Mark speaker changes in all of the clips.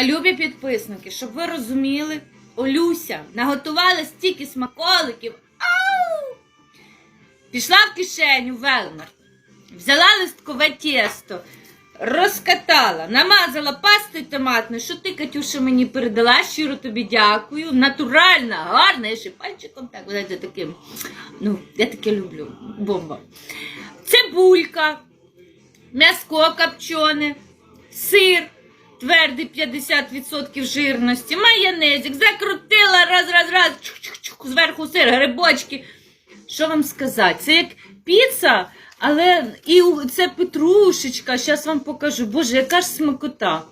Speaker 1: Любі підписники, щоб ви розуміли, Олюся наготувала стільки смаколиків. Ау! Пішла в кишеню Велмарт, взяла листкове тісто, розкатала, намазала пастою томатною, що ти, Катюша, мені передала, щиро тобі дякую. Натуральна, гарна, я ще пальчиком так, знаєте, таким. Ну, я таке люблю. Бомба. Цибулька, м'яско копчене, сир. Твердий 50% жирності, майонезик, закрутила раз, раз, раз, зверху сир, грибочки. Що вам сказати? Це як піца, але і це петрушечка. Зараз вам покажу. Боже, яка ж смакота.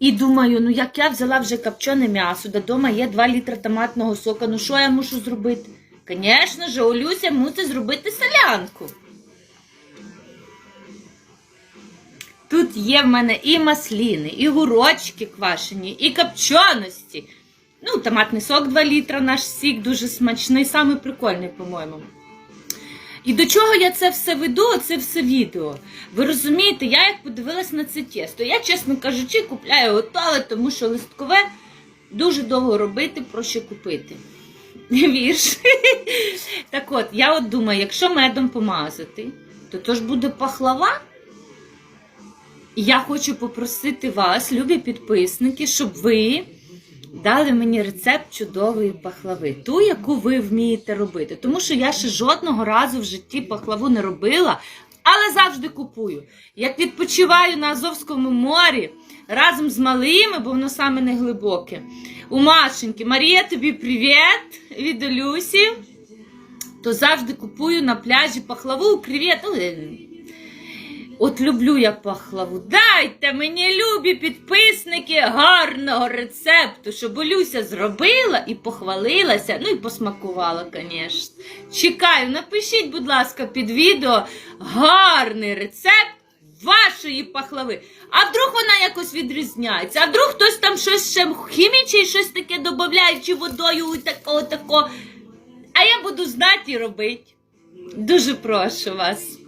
Speaker 1: І думаю, ну як я взяла вже копчене м'ясо, додому є 2 літри томатного сока, ну що я мушу зробити? Звісно ж, Олюся мусить зробити солянку. Тут є в мене і масліни, і гурочки квашені, і копченості. Ну, томатний сок 2 літра, наш сік дуже смачний, саме прикольний, по-моєму. І до чого я це все веду, це все відео. Ви розумієте, я як подивилась на це тісто. Я, чесно кажучи, купляю готове, тому що листкове дуже довго робити, проще купити. Вірш. Так от, я от думаю, якщо медом помазати, то то ж буде пахлава. Я хочу попросити вас, любі підписники, щоб ви дали мені рецепт чудової пахлави, ту, яку ви вмієте робити. Тому що я ще жодного разу в житті пахлаву не робила, але завжди купую. Як відпочиваю на Азовському морі разом з малими, бо воно саме не глибоке. У Машеньки, Марія, тобі привіт від Олюсі. То завжди купую на пляжі пахлаву, привіт. От люблю я пахлаву. Дайте мені, любі підписники, гарного рецепту, щоб Олюся зробила і похвалилася, ну і посмакувала, звісно. Чекаю, напишіть, будь ласка, під відео гарний рецепт вашої пахлави. А вдруг вона якось відрізняється, а вдруг хтось там щось ще хімічить, щось таке додає, чи водою і тако, тако. А я буду знати і робити. Дуже прошу вас.